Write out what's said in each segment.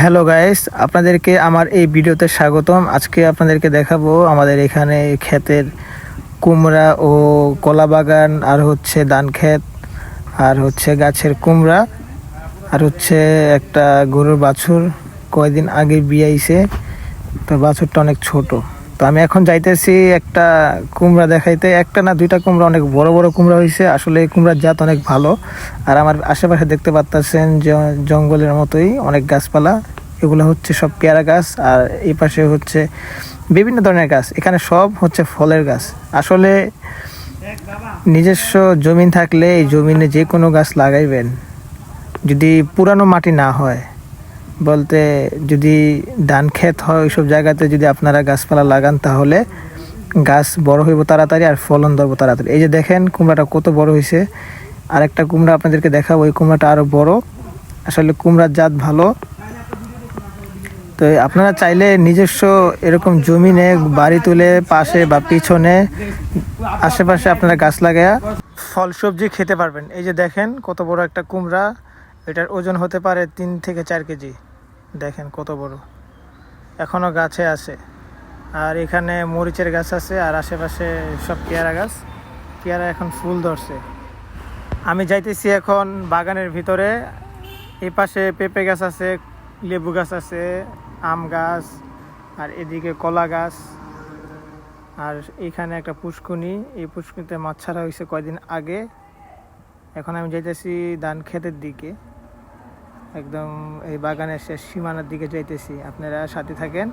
Hello guys আপনাদেরকে আমার এই ভিডিওতে স্বাগতম। আজকে আপনাদেরকে দেখাবো আমাদের এখানে ক্ষেতের কুমড়া ও কলা বাগান, আর হচ্ছে ধান ক্ষেত, আর হচ্ছে গাছের কুমড়া, আর হচ্ছে একটা গরুর বাছুর কয়দিন আগে বিয়াইছে। তো বাছুরটা অনেক ছোট। তো আমি এখন যাইতেছি একটা কুমড়া দেখাইতে। একটা না দুইটা কুমড়া অনেক বড় বড় কুমড়া হয়েছে আসলে এই কুমড়ার জাত অনেক ভালো। আর আমার আশেপাশে দেখতে পাচ্ছেন জঙ্গলের মতোই অনেক গাছপালা। এগুলো হচ্ছে সব পেয়ারা গাছ আর এই পাশে হচ্ছে বিভিন্ন ধরনের গাছ। এখানে সব হচ্ছে ফলের গাছ। আসলে নিজস্ব জমিন থাকলে এই জমিনে যে কোনো গাছ লাগাইবেন। যদি পুরানো মাটি না হয়। বলতে যদি ধান ক্ষেত হয় ওইসব জায়গাতে যদি আপনারা গাছপালা লাগান তাহলে গাছ বড় হইব তাড়াতাড়ি আর ফলন ধরবো তাড়াতাড়ি। এই যে দেখেন, কুমড়াটা কত বড় হয়েছে আর একটা কুমড়া আপনাদেরকে দেখাবো ওই কুমড়াটা আরও বড়। আসলে কুমড়ার জাত ভালো। তো আপনারা চাইলে নিজস্ব এরকম জমিনে বাড়ি তুলে পাশে বা পিছনে আশেপাশে আপনারা গাছ লাগায়া ফল সবজি খেতে পারবেন। এই যে দেখেন, কত বড় একটা কুমড়া। এটার ওজন হতে পারে তিন থেকে চার কেজি। দেখেন কত বড়। এখনও গাছে আছে। আর এখানে মরিচের গাছ আছে, আর আশেপাশে সব পেয়ারা গাছ। পেয়ারা এখন ফুল ধরছে। আমি যাইতেছি এখন বাগানের ভিতরে। এই পাশে পেঁপে গাছ আছে, লেবু গাছ আছে, আম গাছ, আর এদিকে কলা গাছ। আর এখানে একটা পুষ্কুনি এই পুষ্কুনিতে মাছ ছাড়া হয়েছে কয়দিন আগে। এখন আমি যাইতেছি ধান ক্ষেতের দিকে। একদম এই বাগানের শেষ সীমানার দিকে যাইতেছি। আপনারা সাথে থাকেন।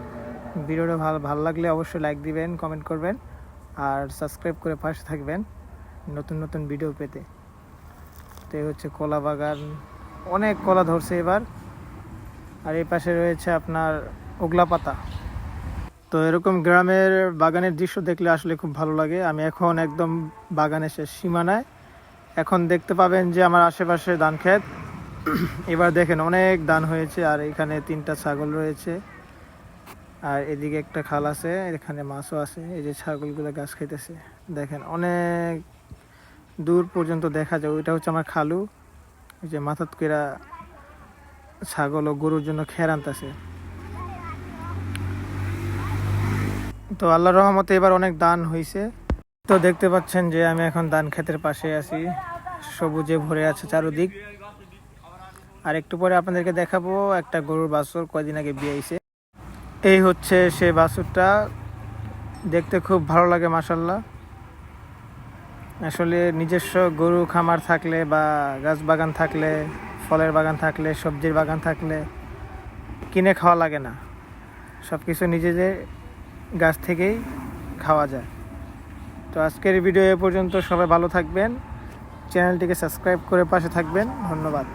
ভিডিওটা ভালো ভালো লাগলে অবশ্যই লাইক দিবেন কমেন্ট করবেন, আর সাবস্ক্রাইব করে পাশে থাকবেন নতুন নতুন ভিডিও পেতে। তো এই হচ্ছে কলা বাগান। অনেক কলা ধরছে এবার। আর এই পাশে রয়েছে আপনার ওগলা পাতা। তো এরকম গ্রামের বাগানের দৃশ্য দেখলে আসলে খুব ভালো লাগে। আমি এখন একদম বাগানের শেষ সীমানায়। এখন দেখতে পাবেন যে আমার আশেপাশে ধান ক্ষেত। এবার দেখেন অনেক দান হয়েছে, আর এখানে তিনটা ছাগল রয়েছে। আর এদিকে একটা খাল আছে, এখানে মাছও আছে, এই যে ছাগলগুলো গাছ খাইতেছে। দেখেন অনেক দূর পর্যন্ত দেখা যায়, ওইটা হচ্ছে আমার খালু। এই যে মাথাত কেরা ছাগল ও গরুর জন্য খের আনতেছে। তো আল্লাহর রহমতে এবার অনেক দান হয়েছে তো দেখতে পাচ্ছেন যে আমি এখন ধান ক্ষেতের পাশে আছি, সবুজে ভরে আছে চারোদিক। আর একটু পরে আপনাদেরকে দেখাবো একটা গরুর বাছুর কয়দিন আগে বিয়েছে এই হচ্ছে সে বাছুরটা। দেখতে খুব ভালো লাগে মাসাল্লাহ আসলে নিজস্ব গরু, খামার থাকলে বা গাছ বাগান থাকলে, ফলের বাগান থাকলে, সবজির বাগান থাকলে কিনে খাওয়া লাগে না। সব কিছু নিজেদের গাছ থেকেই খাওয়া যায়। তো আজকের ভিডিও এ পর্যন্ত সবাই ভালো থাকবেন। চ্যানেলটিকে সাবস্ক্রাইব করে পাশে থাকবেন। ধন্যবাদ।